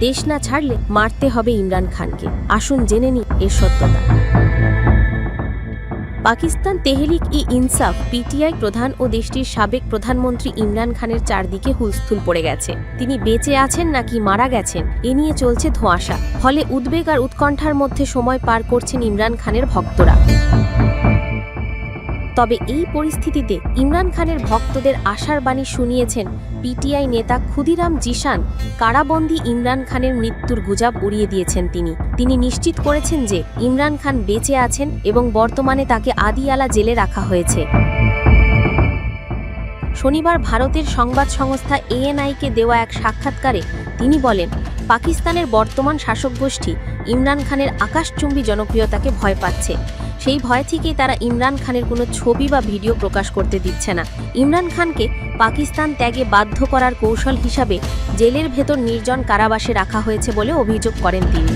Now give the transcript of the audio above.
দেশ না ছাড়লে মারতে হবে ইমরান খানকে। আসুন জেনে নি এর সত্যতা। পাকিস্তান তেহরিক ই ইনসাফ, পিটিআই প্রধান ও দেশটির সাবেক প্রধানমন্ত্রী ইমরান খানের চারদিকে হুলস্থুল পড়ে গেছে। তিনি বেঁচে আছেন নাকি মারা গেছেন, এ নিয়ে চলছে ধোঁয়াশা। ফলে উদ্বেগ আর উৎকণ্ঠার মধ্যে সময় পার করছেন ইমরান খানের ভক্তরা। তবে এই পরিস্থিতিতে ইমরান খানের ভক্তদের আশার বাণী শুনিয়েছেন পিটিআই নেতা ক্ষুদিরাম জিশান। কারাবন্দি ইমরান খানের মৃত্যুর গুজব উড়িয়ে দিয়েছেন তিনি। তিনি নিশ্চিত করেছেন যে ইমরান খান বেঁচে আছেন এবং বর্তমানে তাকে আদিয়ালা জেলে রাখা হয়েছে। শনিবার ভারতের সংবাদ সংস্থা এএনআইকে দেওয়া এক সাক্ষাৎকারে তিনি বলেন, পাকিস্তানের বর্তমান শাসক গোষ্ঠী ইমরান খানের আকাশচুম্বী জনপ্রিয়তাকে ভয় পাচ্ছে। সেই ভয় থেকেই তারা ইমরান খানের কোনো ছবি বা ভিডিও প্রকাশ করতে দিচ্ছে না। ইমরান খানকে পাকিস্তান ত্যাগে বাধ্য করার কৌশল হিসাবে জেলের ভেতর নির্জন কারাবাসে রাখা হয়েছে বলে অভিযোগ করেন তিনি।